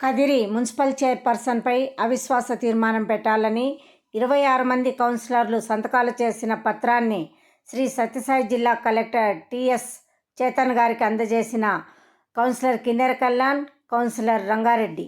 Kadiri municipal చైర్పర్సన్పై అవిశ్వాస తీర్మానం పెట్టాలని ఇరవై ఆరు మంది కౌన్సిలర్లు సంతకాలు చేసిన పత్రాన్ని శ్రీ సత్యసాయి జిల్లా కలెక్టర్ టిఎస్ చేతన్ గారికి అందజేసిన కౌన్సిలర్ కిన్నెర కళ్యాణ్ కౌన్సిలర్ రంగారెడ్డి.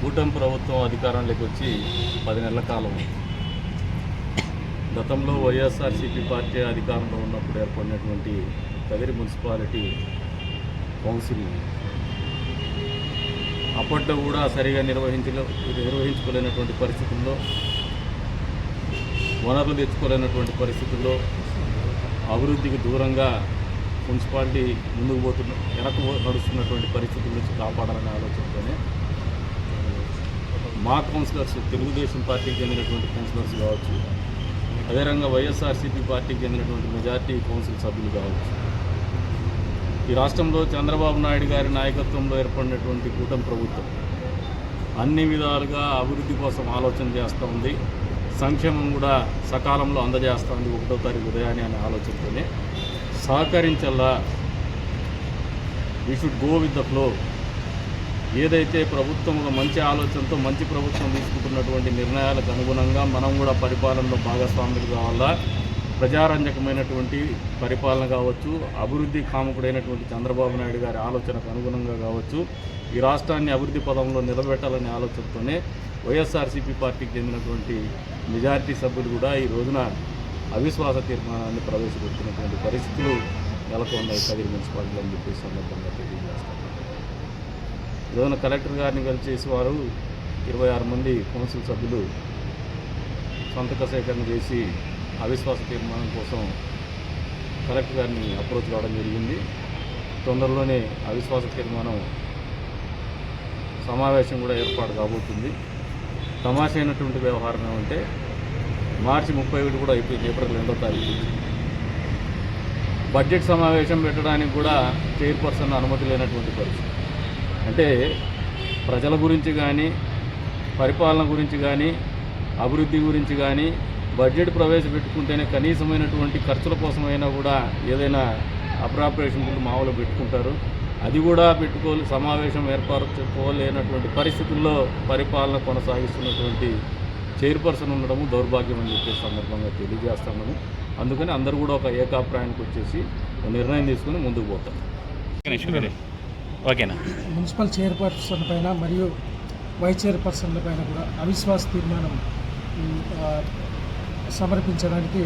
కూటమి ప్రభుత్వం అధికారంలోకి వచ్చి పది నెలల కాలం గతంలో వైఎస్ఆర్సీపీ పార్టీ అధికారంలో ఉన్నప్పుడు ఏర్పడినటువంటి కదిరి మున్సిపాలిటీ కౌన్సిల్ అప్పట్లో కూడా సరిగా నిర్వహించలే నిర్వహించుకోలేనటువంటి పరిస్థితుల్లో వనరులు తెచ్చుకోలేనటువంటి పరిస్థితుల్లో అభివృద్ధికి దూరంగా మున్సిపాలిటీ ముందుకు పోతున్న వెనక్కు నడుస్తున్నటువంటి పరిస్థితుల నుంచి కాపాడాలనే ఆలోచనతోనే మా కౌన్సిలర్స్ తెలుగుదేశం పార్టీకి చెందినటువంటి కౌన్సిలర్స్ కావచ్చు అదేవిధంగా వైఎస్ఆర్సీపీ పార్టీకి చెందినటువంటి మెజార్టీ కౌన్సిల్ సభ్యులు కావచ్చు. ఈ రాష్ట్రంలో చంద్రబాబు నాయుడు గారి నాయకత్వంలో ఏర్పడినటువంటి కూటమి ప్రభుత్వం అన్ని విధాలుగా అభివృద్ధి కోసం ఆలోచన చేస్తూ ఉంది సంక్షేమం కూడా సకాలంలో అందజేస్తూ ఉంది ఒకటో తారీఖు ఉదయాన్నే అనే ఆలోచనతోనే. సహకరించల్లా we should go with the flow ఏదైతే ప్రభుత్వం ఒక మంచి ఆలోచనతో మంచి ప్రభుత్వం తీసుకుంటున్నటువంటి నిర్ణయాలకు అనుగుణంగా మనం కూడా పరిపాలనలో భాగస్వాములు కావాలా? ప్రజారంజకమైనటువంటి పరిపాలన కావచ్చు అభివృద్ధి కాముకుడైనటువంటి చంద్రబాబు నాయుడు గారి ఆలోచనకు అనుగుణంగా కావచ్చు ఈ రాష్ట్రాన్ని అభివృద్ధి పదంలో నిలబెట్టాలనే ఆలోచనతోనే వైఎస్ఆర్సీపీ పార్టీకి చెందినటువంటి మెజారిటీ సభ్యులు కూడా ఈ రోజున అవిశ్వాస తీర్మానాన్ని ప్రవేశపెట్టినటువంటి పరిస్థితులు నెలకొన్నాయి. కదిరి మున్సిపాలిటీ అని చెప్పి సందర్భంగా తెలియజేస్తాను. ఈరోజున కలెక్టర్ గారిని కలిసేసి వారు ఇరవై ఆరు మంది కౌన్సిల్ సభ్యులు సంతక సేకరణ చేసి అవిశ్వాస తీర్మానం కోసం కలెక్టర్ గారిని అప్రోచ్ కావడం జరిగింది. తొందరలోనే అవిశ్వాస తీర్మానం సమావేశం కూడా ఏర్పాటు కాబోతుంది. తమాష అయినటువంటి వ్యవహారం ఏమంటే మార్చి ముప్పై ఒకటి కూడా అయిపోయింది ఏప్రిల్ రెండో తారీఖు. బడ్జెట్ సమావేశం పెట్టడానికి కూడా చైర్పర్సన్ అనుమతి లేనటువంటి పరిస్థితి. అంటే ప్రజల గురించి కానీ పరిపాలన గురించి కానీ అభివృద్ధి గురించి కానీ బడ్జెట్ ప్రవేశపెట్టుకుంటేనే కనీసమైనటువంటి ఖర్చుల కోసమైనా కూడా ఏదైనా అప్రాపరేషన్ బిల్లు మామూలు పెట్టుకుంటారు. అది కూడా పెట్టుకోలే సమావేశం ఏర్పరచుకోలేనటువంటి పరిస్థితుల్లో పరిపాలన కొనసాగిస్తున్నటువంటి చైర్పర్సన్ ఉండడము దౌర్భాగ్యం అని చెప్పే సందర్భంగా తెలియజేస్తున్నాము అందుకని అందరూ కూడా ఒక ఏకాభిప్రాయానికి వచ్చేసి నిర్ణయం తీసుకుని ముందుకు పోతాం ఓకేనా? మున్సిపల్ చైర్పర్సన్ పైన మరియు వైస్ చైర్పర్సన్ల పైన కూడా అవిశ్వాస తీర్మానం సమర్పించడానికి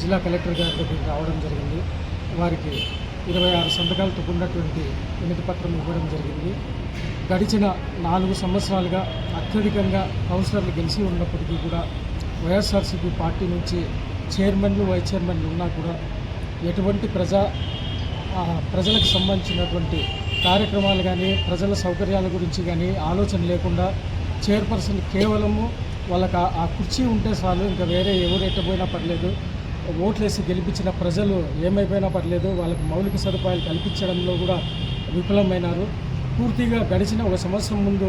జిల్లా కలెక్టర్ గారి దగ్గరికి రావడం జరిగింది. వారికి ఇరవై ఆరు సంతకాలతో ఉన్నటువంటి వినతి పత్రం ఇవ్వడం జరిగింది. గడిచిన నాలుగు సంవత్సరాలుగా అత్యధికంగా కౌన్సిలర్లు గెలిచి ఉన్నప్పటికీ కూడా వైఎస్ఆర్సీపీ పార్టీ నుంచి చైర్మన్లు వైస్ చైర్మన్లు ఉన్నా కూడా ఎటువంటి ప్రజా ప్రజలకు సంబంధించినటువంటి కార్యక్రమాలు కానీ ప్రజల సౌకర్యాల గురించి కానీ ఆలోచన లేకుండా చైర్పర్సన్ కేవలము వాళ్ళకి ఆ- కుర్చీ ఉంటే చాలు ఇంకా వేరే ఎవరు ఎట్టపోయినా పర్లేదు ఓట్లేసి గెలిపించిన ప్రజలు ఏమైపోయినా పర్లేదు వాళ్ళకి మౌలిక సదుపాయాలు కల్పించడంలో కూడా విఫలమైనారు. పూర్తిగా గడిచిన ఒక సంవత్సరం ముందు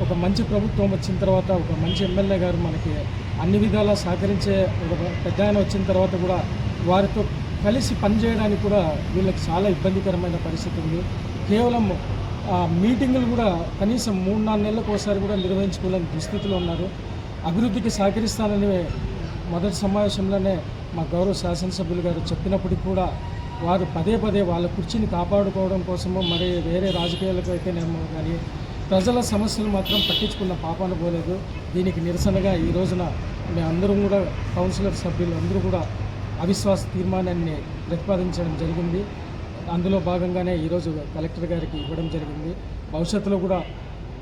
ఒక మంచి ప్రభుత్వం వచ్చిన తర్వాత ఒక మంచి ఎమ్మెల్యే గారు మనకి అన్ని విధాలా సహకరించే ఒక పెద్ద ఆయన వచ్చిన తర్వాత కూడా వారితో కలిసి పనిచేయడానికి కూడా వీళ్ళకి చాలా ఇబ్బందికరమైన పరిస్థితి ఉంది కేవలం మీటింగులు కూడా కనీసం మూడు నాలుగు నెలలకు ఒకసారి కూడా నిర్వహించుకోలేని దుస్థితిలో ఉన్నారు. అభివృద్ధికి సహకరిస్తానని మొదటి సమావేశంలోనే మా గౌరవ శాసనసభ్యులు గారు చెప్పినప్పటికీ కూడా వారు పదే పదే వాళ్ళ కుర్చీని కాపాడుకోవడం కోసమో మరి వేరే రాజకీయాలకు అయితేనేమో కానీ ప్రజల సమస్యలు మాత్రం పట్టించుకున్న పాపాన పోలేదు. దీనికి నిరసనగా ఈ రోజున మేమందరం కూడా కౌన్సిలర్ సభ్యులు అందరూ కూడా అవిశ్వాస తీర్మానాన్ని ప్రతిపాదించడం జరిగింది. అందులో భాగంగానే ఈరోజు కలెక్టర్ గారికి ఇవ్వడం జరిగింది. భవిష్యత్తులో కూడా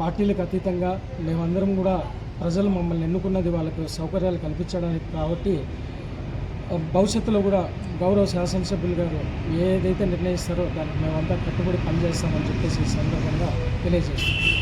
పార్టీలకు అతీతంగా మేమందరం కూడా ప్రజలు మమ్మల్ని ఎన్నుకున్నది వాళ్ళకు సౌకర్యాలు కల్పించడానికి కాబట్టి భవిష్యత్తులో కూడా గౌరవ శాసనసభ్యులు గారు ఏదైతే నిర్ణయిస్తారో దానికి మేమంతా కట్టుబడి పనిచేస్తామని చెప్పేసి ఈ సందర్భంగా తెలియజేస్తాం